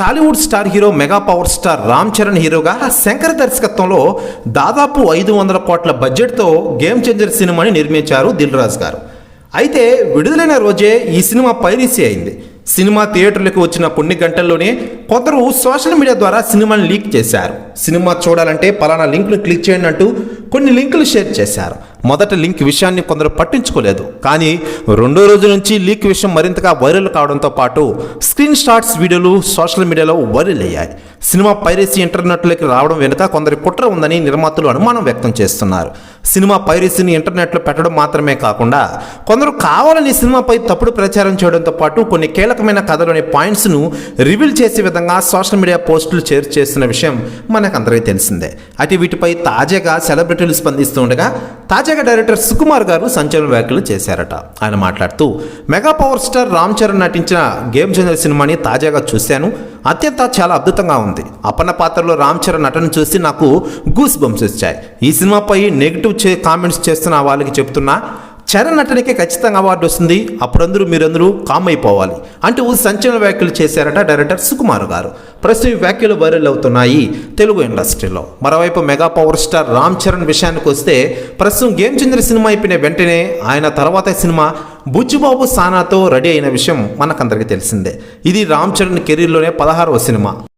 Tollywood star hero mega power star Ram Charan హీరోగా శంకర్ దర్శకత్వంలో దాదాపు ఐదు వందల కోట్ల బడ్జెట్తో గేమ్ చేంజర్ సినిమాని నిర్మించారు దిల్ రాజ్ గారు. అయితే విడుదలైన రోజే ఈ సినిమా పైరసీ అయింది. సినిమా థియేటర్లకు వచ్చిన కొన్ని గంటల్లోనే కొందరు సోషల్ మీడియా ద్వారా సినిమాని లీక్ చేశారు. సినిమా చూడాలంటే పలానా లింక్ను క్లిక్ చేయండి అంటూ కొన్ని లింకులు షేర్ చేశారు. మొదట లింక్ విషయాన్ని కొందరు పట్టించుకోలేదు. కానీ రెండో రోజు నుంచి లీక్ విషయం మరింతగా వైరల్ కావడంతో పాటు స్క్రీన్ షాట్స్ వీడియోలు సోషల్ మీడియాలో వైరల్ అయ్యాయి. సినిమా పైరసీ ఇంటర్నెట్లోకి రావడం వెనుక కొందరి కుట్ర ఉందని నిర్మాతలు అనుమానం వ్యక్తం చేస్తున్నారు. సినిమా పైరసీని ఇంటర్నెట్లో పెట్టడం మాత్రమే కాకుండా కొందరు కావాలని సినిమాపై తప్పుడు ప్రచారం చేయడంతో పాటు కొన్ని కీలకమైన కథలోని పాయింట్స్ను రివీల్ చేసే విధంగా సోషల్ మీడియా పోస్టులు షేర్ చేస్తున్న విషయం మనకందరికీ తెలిసిందే. అయితే వీటిపై తాజాగా సెలబ్రిటీలు స్పందిస్తూ ఉండగా తాజాగా డైరెక్టర్ సుకుమార్ గారు సంచలన వ్యాఖ్యలు చేశారట. ఆయన మాట్లాడుతూ mega power star Ram Charan నటించిన గేమ్ చేంజర్ సినిమాని తాజాగా చూశాను. అత్యంత చాలా అద్భుతంగా ఉంది. అపన్న పాత్రలో రామ్ చరణ్ నటన చూసి నాకు గూస్ బంప్స్ వచ్చాయి. ఈ సినిమాపై నెగిటివ్ చే కామెంట్స్ చేస్తున్న వాళ్ళకి చెప్తున్నా చరణ్ నటనకే ఖచ్చితంగా అవార్డు వస్తుంది. అప్పుడందరూ మీరందరూ కామ్ అయిపోవాలి అంటూ సంచలన వ్యాఖ్యలు చేశారట డైరెక్టర్ సుకుమార్ గారు. ప్రస్తుతం ఈ వ్యాఖ్యలు వైరల్ అవుతున్నాయి తెలుగు ఇండస్ట్రీలో. మరోవైపు mega power star Ram Charan విషయానికి వస్తే ప్రస్తుతం గేమ్ చంద్ర సినిమా అయిపోయిన వెంటనే ఆయన తర్వాత సినిమా బుజ్జుబాబు సానాతో రెడీ అయిన విషయం మనకందరికీ తెలిసిందే. ఇది రామ్ చరణ్ కెరీర్లోనే పదహారవ సినిమా.